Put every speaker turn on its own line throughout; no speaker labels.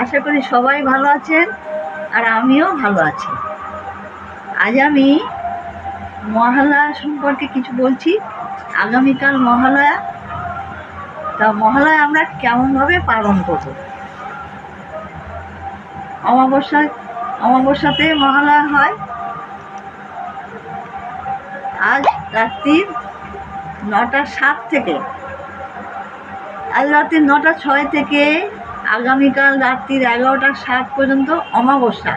আশা করি সবাই ভালো আছেন আর আমিও ভালো আছি। আজ আমি মহালয়া সম্পর্কে কিছু বলছি। আগামীকাল মহালয়া। তা মহালয়া আমরা কেমনভাবে পালন করব? অমাবস্যায় অমাবস্যাতে মহালয়া হয়। আজ রাত্রি নটা সাত থেকে। আজ রাত্রি নটা ছয় থেকে আগামীকাল রাত্রির এগারোটা সাত পর্যন্ত অমাবস্যা।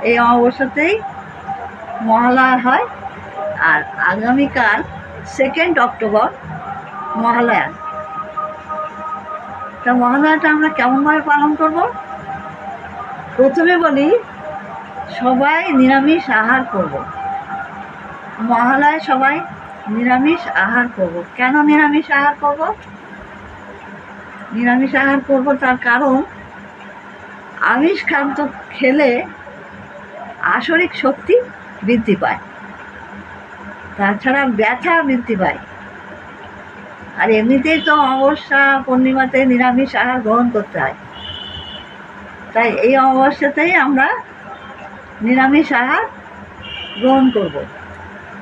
এই অমাবস্যাতেই মহালয়া হয় আর আগামীকাল সেকেন্ড অক্টোবর মহালয়া। তা মহালয়াটা আমরা কেমনভাবে পালন করব? প্রথমে বলি, সবাই নিরামিষ আহার করব। মহালয়ায় সবাই নিরামিষ আহার করব। কেন নিরামিষ আহার করব? নিরামিষ আহার করব তার কারণ আমিষ খাদ্য খেলে আসরিক শক্তি বৃদ্ধি পায়। তাছাড়া ব্যথা বৃদ্ধি পায়। আর এমনিতেই তো অমাবস্যা, পূর্ণিমাতে নিরামিষ আহার গ্রহণ করতে হয়। তাই এই অমাবস্যাতেই আমরা নিরামিষ আহার গ্রহণ করব।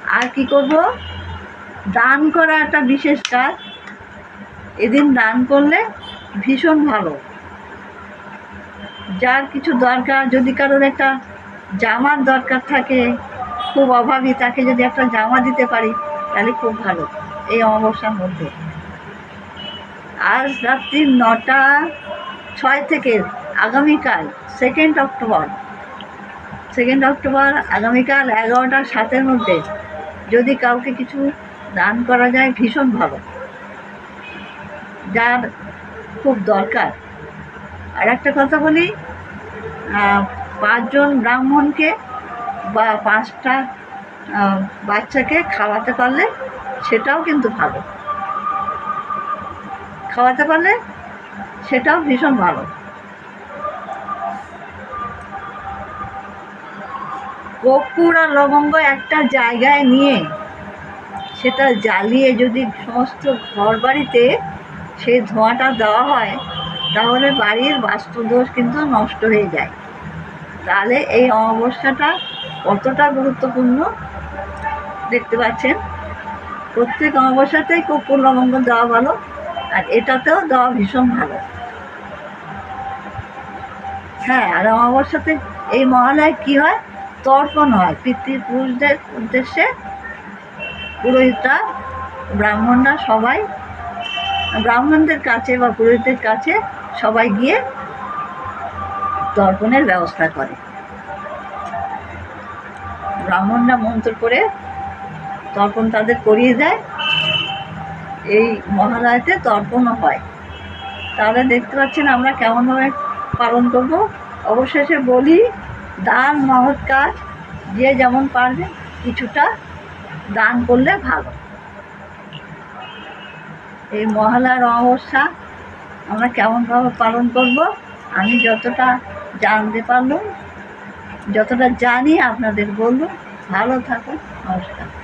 আর কি করব? দান করা একটা বিশেষ কাজ। এদিন দান করলে ভীষণ ভালো। যার কিছু দরকার, যদি কারোর একটা জামার দরকার থাকে, খুব অভাবী, তাকে যদি একটা জামা দিতে পারি, তাহলে খুব ভালো, এই অমাবস্যার মধ্যে। আজ রাত্রি নটা, ছয় থেকে আগামীকাল সেকেন্ড অক্টোবর। সেকেন্ড অক্টোবর, আগামীকাল এগারোটা সাতের মধ্যে যদি কাউকে কিছু দান করা যায়, ভীষণ ভালো। যার খুব দরকার। আর একটা কথা বলি পাঁচজন ব্রাহ্মণকে বা পাঁচটা বাচ্চাকে খাওয়াতে পারলে সেটাও কিন্তু ভালো। খাওয়াতে পারলে সেটাও ভীষণ ভালো। কর্পূর আর লবঙ্গ একটা জায়গায় নিয়ে সেটা জ্বালিয়ে যদি সমস্ত ঘর বাড়িতে সেই ধোঁয়াটা দেওয়া হয়, তাহলে বাড়ির বাস্তুদোষ কিন্তু নষ্ট হয়ে যায়। তাহলে এই অমাবস্যাটা কতটা গুরুত্বপূর্ণ দেখতে পাচ্ছেন? প্রত্যেক অমাবস্যাতেই কর্পূর লবঙ্গ দেওয়া ভালো, আর এটাতেও দেওয়া ভীষণ ভালো। হ্যাঁ আর অমাবস্যাতে এই মহালয় কী হয়? তর্পণ হয়। পিতৃপুরুষদের উদ্দেশ্যে পুরোহিতরা, ব্রাহ্মণরা সবাই ব্রাহ্মণদের কাছে বা পুরোহিতদের কাছে সবাই গিয়ে তর্পণের ব্যবস্থা করে। ব্রাহ্মণরা মন্ত্র করে তর্পণ তাদের করিয়ে দেয়। এই মহালয়াতে তর্পণও হয়। তাহলে দেখতে পাচ্ছেন আমরা কেমনভাবে পালন করব। অবশেষে বলি, দান মহৎ কাজ যে যেমন পারবে কিছুটা দান করলে ভালো। এই মহালয়ার অমাবস্যা আমরা কেমনভাবে পালন করব, আমি যতটা জানতে পারলাম, যতটা জানি আপনাদের বলব ভালো থাকুন, নমস্কার।